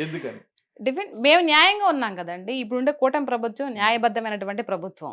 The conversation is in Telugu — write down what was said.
ఎందుకని? డిఫెంట్ మేము న్యాయంగా ఉన్నాం కదండి. ఇప్పుడుండే కూటమి ప్రభుత్వం న్యాయబద్ధమైనటువంటి ప్రభుత్వం.